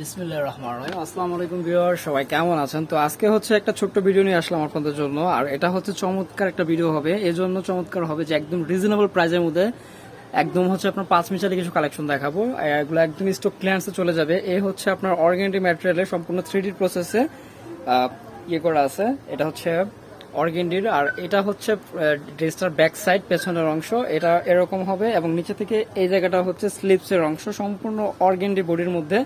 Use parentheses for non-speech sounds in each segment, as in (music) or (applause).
বিসমিল্লাহ রহমান রহিম। আসসালামু আলাইকুম ভিউয়ার সবাই কেমন আছেন? তো আজকে হচ্ছে একটা ছোট্ট ভিডিও নিয়ে আসলাম আপনাদের জন্য, আর এটা হচ্ছে চমৎকার একটা ভিডিও হবে। এই জন্য চমৎকার হবে যে একদম রিজনেবল প্রাইসের মধ্যে একদম হচ্ছে আপনার পাঁচ মিটারে কিছু কালেকশন দেখাবো। এগুলো একদম স্টক ক্লিয়ারেন্সে চলে যাবে। এই হচ্ছে আপনার অর্গ্যানিক ম্যাটেরিয়ালে সম্পূর্ণ থ্রি ডি প্রসেসে ইয়ে করা আছে। এটা হচ্ছে অর্গেন্ডির আর এটা হচ্ছে ড্রেসটার ব্যাক সাইড পেছনের অংশ। এটা এরকম হবে এবং নিচে থেকে এই জায়গাটা হচ্ছে স্লিপসের অংশ। সম্পূর্ণ অর্গেন্ডি বডির মধ্যে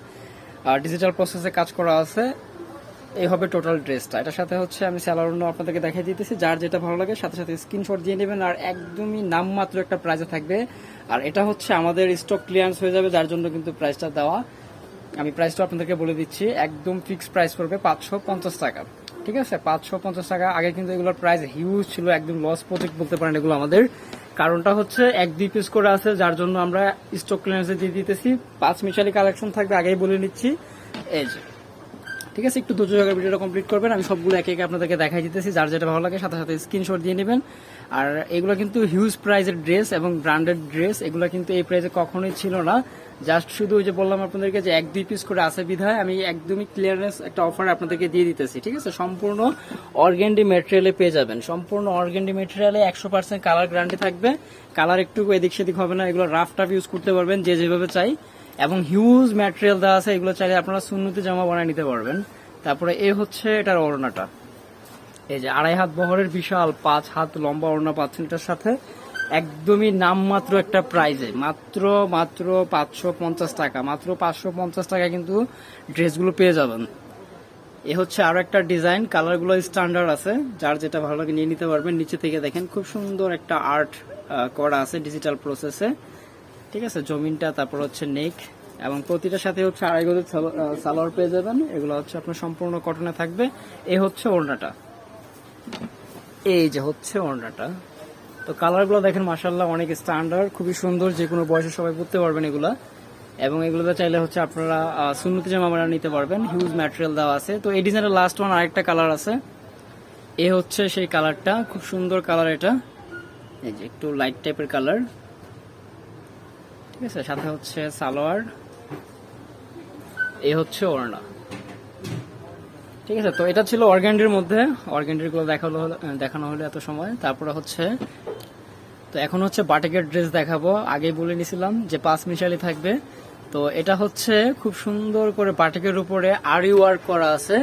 আর ডিজিটাল প্রসেসে কাজ করা আছে, এই হবে টোটাল ড্রেসটা এটার সাথে হচ্ছে আমি স্যালার অন্য আপনাদেরকে দেখিয়ে দিতেছি, যার যেটা ভালো লাগে সাথে সাথে স্ক্রিনশট দিয়ে নেবেন, আর একদমই নামমাত্র একটা প্রাইসে থাকবে। আর এটা হচ্ছে আমাদের স্টক ক্লিয়ারেন্স হয়ে যাবে, যার জন্য কিন্তু প্রাইসটা দেওয়া। আমি প্রাইসটা আপনাদেরকে বলে দিচ্ছি, একদম ফিক্সড প্রাইস পড়বে পাঁচশো পঞ্চাশ টাকা। ঠিক আছে? পাঁচশো পঞ্চাশ টাকা। আগে কিন্তু এগুলোর প্রাইস হিউজ ছিল, একদম লস প্রজেক্ট বলতে পারেন এগুলো আমাদের। কারণটা হচ্ছে এক দুই পিস করে আছে, যার জন্য আমরা স্টক ক্লিনার্সে দিয়ে দিতেছি। পাঁচ মিশালি কালেকশন থাকবে, আগেই বলে নিচ্ছি। এই যে। ঠিক আছে, একটু ধৈর্য সহকারে ভিডিওটা কমপ্লিট করবেন। আমি সবগুলো একে একে আপনাদেরকে দেখাই দিতেছি, যার যেটা ভালো লাগে সাথে সাথে স্ক্রিনশট দিয়ে নেবেন। আর এগুলো কিন্তু হিউজ প্রাইজের ড্রেস এবং ব্র্যান্ডেড ড্রেস এগুলো কিন্তু এই প্রাইজে কখনোই ছিল না। জাস্ট শুধু ওই যে বললাম আপনাদেরকে যে এক, দুই পিস করে আছে বিধায়, আমি একদমই ক্লিয়ারেন্স একটা অফার আপনাদেরকে দিয়ে দিতেছি, ঠিক আছে? সম্পূর্ণ অর্গেন্ডি মেটেরিয়ালে পেয়ে যাবেন। সম্পূর্ণ অর্গেন্ডি মেটেরিয়ালে একশো পার্সেন্ট কালার গ্যারান্টি থাকবে। কালার একটু এদিক সেদিক হবে না, এগুলো রাফ টাফ ইউজ করতে পারবেন, যে যেভাবে চাই। এবং হিউজ ম্যাটেরিয়াল দেওয়া আছে, এগুলো চাইলে আপনারা সুন্নতি জামা বানিয়ে নিতে পারবেন। তারপরে এ হচ্ছে এটার ওড়নাটা। এই যে আড়াই হাত বহরের বিশাল, পাঁচ হাত লম্বা ওড়না পাচ্ছেন এটার সাথে। একদমই নামমাত্র একটা প্রাইজে মাত্র মাত্র পাঁচশো পঞ্চাশ টাকা। মাত্র পাঁচশো পঞ্চাশ টাকা কিন্তু ড্রেসগুলো পেয়ে যাবেন। এ হচ্ছে আরও একটা ডিজাইন কালারগুলো স্ট্যান্ডার্ড আছে। যার যেটা ভালো লাগে নিয়ে নিতে পারবেন। নিচে থেকে দেখেন, খুব সুন্দর একটা আর্ট করা আছে ডিজিটাল প্রসেসে ঠিক আছে, জমিনটা, তারপর হচ্ছে নেক, এবং প্রতিটার সাথে হচ্ছে আড়াই গজের সালোয়ার পেয়ে যাবেন। এগুলো হচ্ছে আপনার সম্পূর্ণ কটনে থাকবে। এ হচ্ছে ওড়নাটা। এই যে হচ্ছে ওড়নাটা। তো কালারগুলো দেখেন মাসাল্লাহ অনেক স্ট্যান্ডার্ড, খুবই সুন্দর, যে কোনো বয়সে সবাই পরতে পারবেন এগুলা। এবং এগুলোতে চাইলে হচ্ছে আপনারা সুন্নতি জামা বানিয়ে নিতে পারবেন। হিউজ ম্যাটেরিয়াল দেওয়া আছে। তো এই ডিজাইনের লাস্ট ওয়ান আরেকটা কালার আছে। এ হচ্ছে সেই কালারটা খুব সুন্দর কালার এটা। এই যে একটু লাইট টাইপের কালার ঠিক আছে, সাথে হচ্ছে সালোয়ার, এ হচ্ছে ওড়না। ঠিক আছে, তো এটা ছিল অর্গ্যান্ডির মধ্যে। অর্গ্যান্ডিরগুলো দেখানো হলো দেখানো হলো এত সময়। তারপরে হচ্ছে, তো এখন হচ্ছে বাটিকের ড্রেস দেখাবো। আগেই বলে নিছিলাম যে পাঁচ মিশালি থাকবে। তো এটা হচ্ছে খুব সুন্দর করে বাটিকের উপরে আরি ওয়ার্ক করা আছে।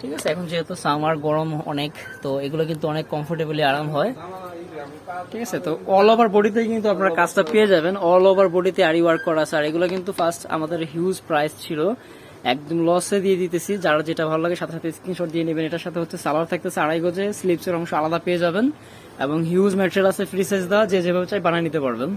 ঠিক আছে, এখন যেহেতু সামার গরম অনেক, তো এগুলো কিন্তু অনেক কমফোর্টেবলি আরাম হয়। ঠিক আছে তো অল ওভার বডিতে কিন্তু আপনারা কাজটা পেয়ে যাবেন। অল ওভার বডিতে আরি ওয়ার্ক করা আছে। আর এগুলো কিন্তু ফার্স্ট আমাদের হিউজ প্রাইস ছিল। একদম লসে দিয়ে দিতেছি। যারা যেটা ভালো লাগে সাথে সাথে স্ক্রিনশট দিয়ে নেবেন। এটার সাথে হচ্ছে সালার থাকতেছে আড়াই গজে। স্লিপসের অংশ আলাদা পেয়ে যাবেন। এবং হিউজ ম্যাটেরিয়াল আছে ফ্রি সাইজ দেওয়া। যে যেভাবে চাই বানিয়ে নিতে পারবেন।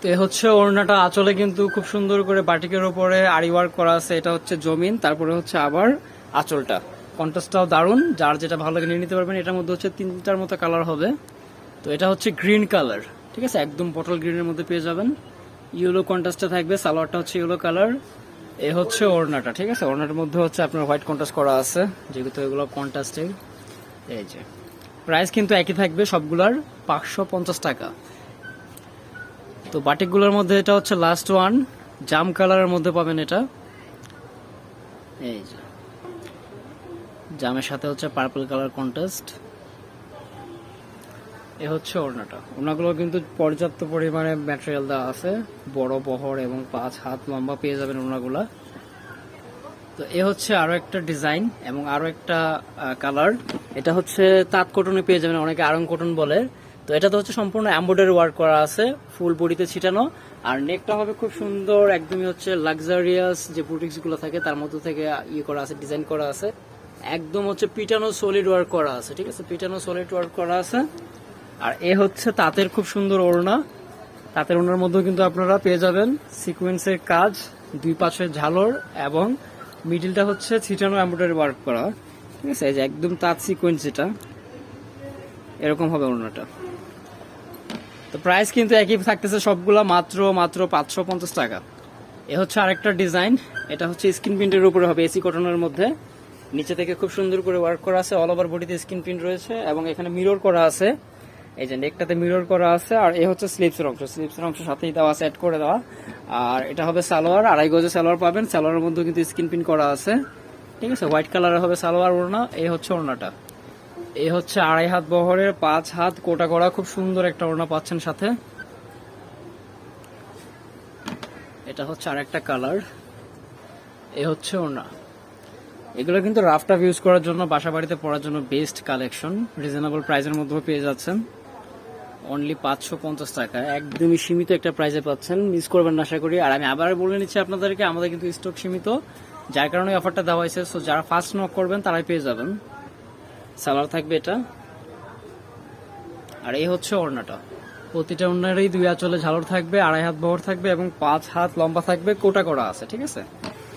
তো এ হচ্ছে ওড়নাটা। আঁচলে কিন্তু খুব সুন্দর করে বাটিকের উপরে আড়ি ওয়ার্ক করা আছে। এটা হচ্ছে জমিন। তারপরে হচ্ছে আবার আঁচলটা। কন্ট্রাস্টটাও দারুণ। যার যেটা ভালো লাগে নিয়ে নিতে পারবেন। এটার মধ্যে হচ্ছে তিনটার মতো কালার হবে। তো এটা হচ্ছে গ্রিন কালার ঠিক আছে? একদম পটল গ্রিনের মধ্যে পেয়ে যাবেন। ইয়েলো কন্ট্রাস্টে থাকবে, সালোয়ারটা হচ্ছে ইয়েলো কালার এ হচ্ছে ওড়নাটা, ঠিক আছে? ওড়নাটার মধ্যে হচ্ছে আপনার হোয়াইট কন্ট্রাস্ট করা আছে, যেহেতু এগুলো কন্ট্রাস্টে এই যে প্রাইস কিন্তু একই থাকবে সবগুলার, পাঁচশো পঞ্চাশ টাকা। তো বাটিকগুলোর মধ্যে এটা হচ্ছে লাস্ট ওয়ান জাম কালারের মধ্যে পাবেন এটা। এই যে, জামের সাথে হচ্ছে পার্পল কালার কন্ট্রাস্ট এ হচ্ছে ওড়নাটা। ওড়নাগুলো কিন্তু পর্যাপ্ত পরিমাণে ম্যাটেরিয়াল দেওয়া আছে। বড় বহর এবং পাঁচ হাত লম্বা পেয়ে যাবেন ওড়নাগুলা। তো এ হচ্ছে আরও একটা ডিজাইন এবং আরও একটা কালার এটা হচ্ছে তাঁত কটনে পেয়ে যাবেন, অনেকে আরং কটন বলে। তো এটা তো হচ্ছে সম্পূর্ণ এম্বয়ডারি ওয়ার্ক করা আছে, ফুল বডিতে ছিটানো। আর নেকটা হবে খুব সুন্দর, একদমই হচ্ছে লাক্সারিয়াস যে বুটিক্সগুলো থাকে, তার মধ্যে থেকে ইয়ে করা আছে ডিজাইন করা আছে। একদম হচ্ছে পিটানো সলিড ওয়ার্ক করা আছে, ঠিক আছে? পিটানো সলিড ওয়ার্ক করা আছে। আর এ হচ্ছে তাঁতের খুব সুন্দর ওড়না। তাঁতের ওড়নার মধ্যেও কিন্তু আপনারা পেয়ে যাবেন সিকোয়েন্সের কাজ, দুই পাশে ঝালর এবং মিডিলটা হচ্ছে ছিটানো এম্ব্রয়ডারি ওয়ার্ক করা। ঠিক আছে, এই যে একদম তাঁত সিকোয়েন্স এটা এরকম হবে ওড়নাটা। তো প্রাইস কিন্তু একই থাকতেছে সবগুলা, মাত্র মাত্র পাঁচশো পঞ্চাশ টাকা। এ হচ্ছে আরেকটা ডিজাইন, এটা হচ্ছে স্কিন প্রিন্টের উপরে হবে এসি কটনের মধ্যে। নিচে থেকে খুব সুন্দর করে ওয়ার্ক করা আছে, অল ওভার বডিতে স্কিন প্রিন্ট রয়েছে এবং এখানে মিরর করা আছে। এই যে নেকটাতে মিরর করা আছে, আর এই হচ্ছে স্লিপসের অংশ। স্লিপসের অংশ সাথেই দেওয়া আছে করে দেওয়া। আর এটা হবে সালোয়ার, আড়াই গজে সালোয়ার পাবেন। সালোয়ারের মধ্যে কিন্তু স্কিন পিন করা আছে। ঠিক আছে হোয়াইট কালারের হবে সালোয়ার ওড়না এই হচ্ছে ওড়নাটা। এই হচ্ছে আড়াই হাত বহরের, পাঁচ হাত কোটা করা খুব সুন্দর একটা ওড়না পাচ্ছেন সাথে। এটা হচ্ছে আর একটা কালার এ হচ্ছে ওড়না। এগুলো কিন্তু রাফ টাফ ইউজ করার জন্য বাসা বাড়িতে পড়ার জন্য বেস্ট কালেকশন রিজনেবল প্রাইসের মধ্যেও পেয়ে যাচ্ছেন। অনলি পাঁচশো পঞ্চাশ টাকা। একদমই সীমিত একটা প্রাইসে পাচ্ছেন। মিস করবেন না, আশা করি। আর আমি আবার বলে নিচ্ছি আপনাদেরকে, আমাদের কিন্তু স্টক সীমিত। যার কারণে অফারটা দেওয়া হয়েছে। সো যারা ফার্স্ট নক করবেন, তারাই পেয়ে যাবেন। সালার থাকবে এটা। আর এই হচ্ছে ওড়নাটা। প্রতিটা ওড়নারই দুই আঁচলে ঝালর থাকবে, আড়াই হাত বহর থাকবে এবং পাঁচ হাত লম্বা থাকবে কোটা করা আছে, ঠিক আছে?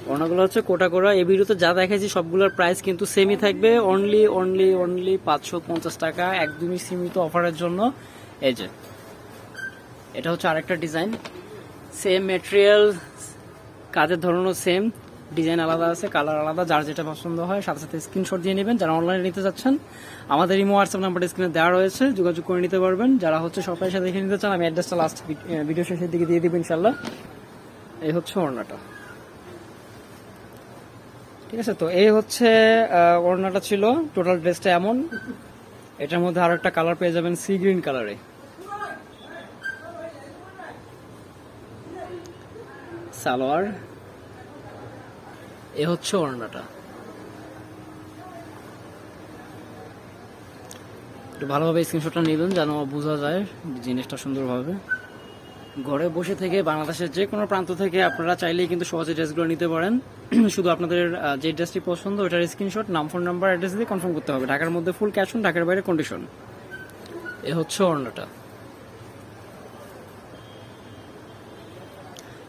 ওড়নাগুলো হচ্ছে কোটা করা। এই ভিডিওতে যা দেখাইছি, সবগুলোর প্রাইস কিন্তু সেমই থাকবে। অনলি অনলি অনলি পাঁচশো পঞ্চাশ টাকা, একদমই সীমিত অফারের জন্য। এই যে। এটা হচ্ছে আরেকটা ডিজাইন। সেম মেটেরিয়াল কাজের ধরনও সেম ডিজাইন আলাদা আছে কালার আলাদা, যার যেটা পছন্দ হয়, সাথে সাথে স্ক্রিনশট দিয়ে নেবেন। যারা অনলাইনে নিতে যাচ্ছেন আমাদের ইমো হোয়াটসঅ্যাপ নাম্বার স্ক্রিনে দেওয়া রয়েছে, যোগাযোগ করে নিতে পারবেন। যারা হচ্ছে সবাই সাথে দেখে নিতে চান, আমি অ্যাড্রেসটা লাস্ট ভিডিও শেষের দিকে দিয়ে দিব ইনশাল্লাহ এই হচ্ছে ওড়নাটা। ঠিক আছে, তো এই হচ্ছে ওড়নাটা ছিল। টোটাল ড্রেসটা এমন। এটার মধ্যে আরও একটা কালার পেয়ে যাবেন সি গ্রিন কালারে সালোয়ার, এ হচ্ছে ওড়নাটা। একটু ভালোভাবে স্ক্রিনশটটা নেবেন যেন বোঝা যায় জিনিসটা সুন্দরভাবে। ঘরে বসে থেকে বাংলাদেশের যে কোনো প্রান্ত থেকে আপনারা চাইলেই কিন্তু সহজে ড্রেসগুলো নিতে পারেন। (clears throat) শুধু আপনাদের যে ড্রেসটি পছন্দ ওটার স্ক্রিনশট নাম ফোন নাম্বার অ্যাড্রেস দিয়ে কনফার্ম করতে হবে। ঢাকার মধ্যে ফুল ক্যাশ অন ঢাকার বাইরে কন্ডিশন এ হচ্ছে ওড়নাটা।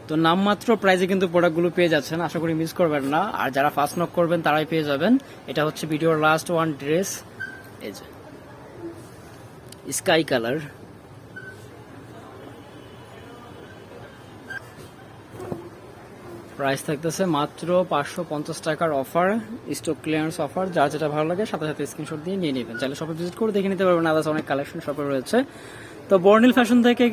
তো নামমাত্র প্রাইজে কিন্তু প্রোডাক্টগুলো পেয়ে যাচ্ছেন। আশা করি মিস করবেন না। আর যারা ফার্স্ট নক করবেন, তারাই পেয়ে যাবেন। এটা হচ্ছে ভিডিওর লাস্ট ওয়ান ড্রেস এই যে। স্কাই কালার প্রাইস থাকতেছে মাত্র পাঁচশো পঞ্চাশ টাকার অফার স্টক ক্লিয়ারেন্স অফার যার যেটা ভালো লাগে, সাথে সাথে স্ক্রিনশট দিয়ে নিয়ে নেবেন। চাইলে শপে ভিজিট করে দেখে নিতে পারবেন। আদার্স অনেক কালেকশন শপে রয়েছে। তো বর্নিল ফ্যাশন থেকে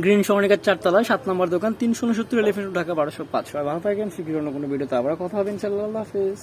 গ্রিন সরণিকার চারতলা সাত নম্বর দোকান, তিনশো উনসত্তর এলিফেন্ট ঢাকা বারোশো পাঁচশো। ভালো থাকেন ফিকির অন্য কোনো ভিডিওতে। আবার কথা হবে ইনশাল্লাহ হাফিজ।